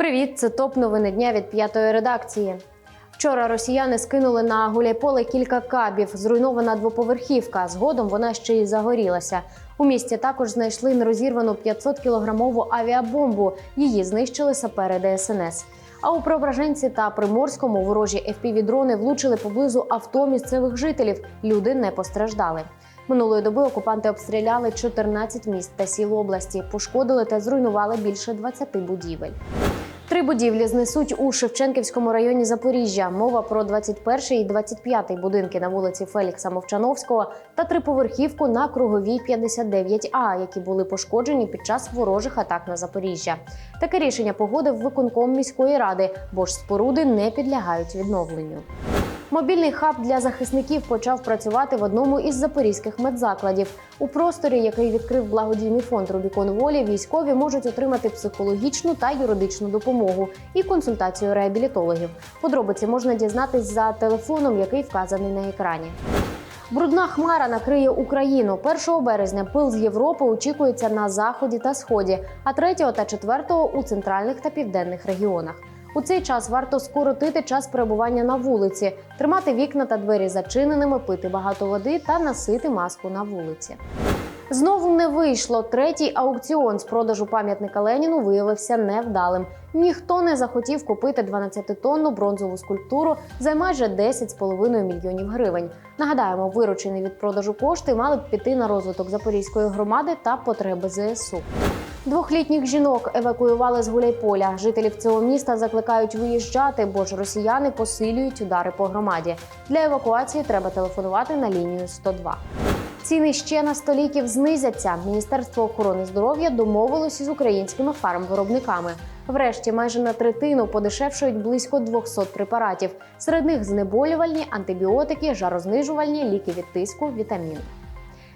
Привіт, це топ новини дня від п'ятої редакції. Вчора росіяни скинули на гуляйполе кілька кабів. Зруйнована двоповерхівка. Згодом вона ще й загорілася. У місті також знайшли нерозірвану 500-кілограмову авіабомбу. Її знищили сапери ДСНС. А у Преображенці та Приморському ворожі FPV-дрони влучили поблизу авто місцевих жителів. Люди не постраждали. Минулої доби окупанти обстріляли 14 міст та сіл області, пошкодили та зруйнували більше 20 будівель. Три будівлі знесуть у Шевченківському районі Запоріжжя. Мова про 21 і 25 будинки на вулиці Фелікса Мовчановського та триповерхівку на круговій 59А, які були пошкоджені під час ворожих атак на Запоріжжя. Таке рішення погодив виконком міської ради, бо ж споруди не підлягають відновленню. Мобільний хаб для захисників почав працювати в одному із запорізьких медзакладів. У просторі, який відкрив благодійний фонд Рубікон Волі, військові можуть отримати психологічну та юридичну допомогу і консультацію реабілітологів. Подробиці можна дізнатись за телефоном, який вказаний на екрані. Брудна хмара накриє Україну. 1 березня пил з Європи очікується на заході та сході, а 3 та 4 у центральних та південних регіонах. У цей час варто скоротити час перебування на вулиці, тримати вікна та двері зачиненими, пити багато води та носити маску на вулиці. Знову не вийшло. Третій аукціон з продажу пам'ятника Леніну виявився невдалим. Ніхто не захотів купити 12-тонну бронзову скульптуру за майже 10,5 мільйонів гривень. Нагадаємо, виручені від продажу кошти мали б піти на розвиток Запорізької громади та потреби ЗСУ. Двохлітніх жінок евакуювали з Гуляйполя. Жителів цього міста закликають виїжджати, бо ж росіяни посилюють удари по громаді. Для евакуації треба телефонувати на лінію 102. Ціни ще на 100 ліків знизяться. Міністерство охорони здоров'я домовилось із українськими фармвиробниками. Врешті майже на третину подешевшують близько 200 препаратів. Серед них знеболювальні, антибіотики, жарознижувальні, ліки від тиску, вітаміни.